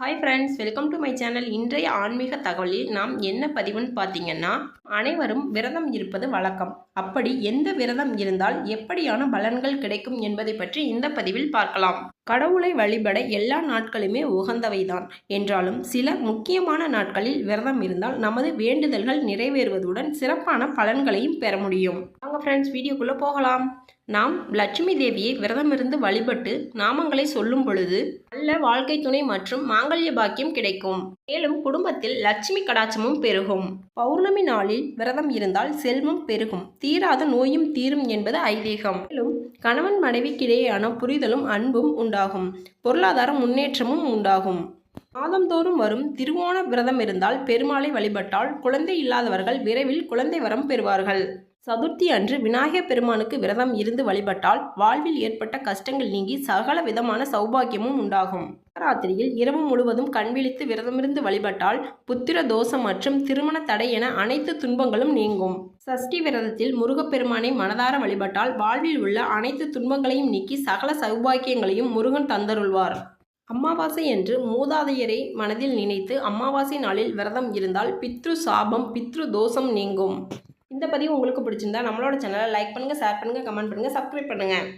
Hi friends welcome to my channel இன்றைய ஆன்மீக தகவலில் நாம் என்ன பதிவுன்னு பார்த்தீங்கன்னா அனைவரும் விரதம் இருப்பது வழக்கம். அப்படி எந்த விரதம் இருந்தால் எப்படியான பலன்கள் கிடைக்கும் என்பதை பற்றி இந்த பதிவில் பார்க்கலாம். கடவுளை வழிபட எல்லா நாட்களுமே உகந்தவைதான். என்றாலும் சில முக்கியமான நாட்களில் விரதம் இருந்தால் நமது வேண்டுதல்கள் நிறைவேறுவதுடன் சிறப்பான பலன்களையும் பெற முடியும். வாங்க ஃப்ரெண்ட்ஸ் வீடியோக்குள்ளே போகலாம். நாம் லட்சுமி தேவியை விரதமிருந்து வழிபட்டு நாமங்களை சொல்லும் பொழுது நல்ல வாழ்க்கை துணை மற்றும் மாங்கல்ய பாக்கியம் கிடைக்கும். மேலும் குடும்பத்தில் லட்சுமி கடாட்சமும் பெருகும். பௌர்ணமி நாளில் விரதம் இருந்தால் செல்வம் பெருகும். தீராத நோயும் தீரும் என்பது ஐதீகம். மேலும் கணவன் மனைவிக்கிடையேயான புரிதலும் அன்பும் உண்டாகும். பொருளாதார முன்னேற்றமும் உண்டாகும். மாதந்தோறும் வரும் திருவோண விரதம் இருந்தால் பெருமாளை வழிபட்டால் குழந்தை இல்லாதவர்கள் விரைவில் குழந்தை வரம் பெறுவார்கள். சதுர்த்தி அன்று விநாயகர் பெருமானுக்கு விரதம் இருந்து வழிபட்டால் வாழ்வில் ஏற்பட்ட கஷ்டங்கள் நீங்கி சகல விதமான சௌபாக்கியமும் உண்டாகும். ராத்திரியில் இரவு முழுவதும் கண்விழித்து விரதமிருந்து வழிபட்டால் புத்திர தோஷம் மற்றும் திருமண தடை என அனைத்து துன்பங்களும் நீங்கும். சஷ்டி விரதத்தில் முருகப்பெருமானை மனதார வழிபட்டால் வாழ்வில் உள்ள அனைத்து துன்பங்களையும் நீக்கி சகல சௌபாக்கியங்களையும் முருகன் தந்தருள்வார். அமாவாசை என்று மூதாதையரை மனதில் நினைத்து அமாவாசை நாளில் விரதம் இருந்தால் பித்ரு சாபம் பித்ரு தோஷம் நீங்கும். இந்த பதிவு உங்களுக்கு பிடிச்சிருந்தா நம்மளோட சேனலை லைக் பண்ணுங்கள் ஷேர் பண்ணுங்கள் கமெண்ட் பண்ணுங்கள் சப்ஸ்கிரைப் பண்ணுங்கள்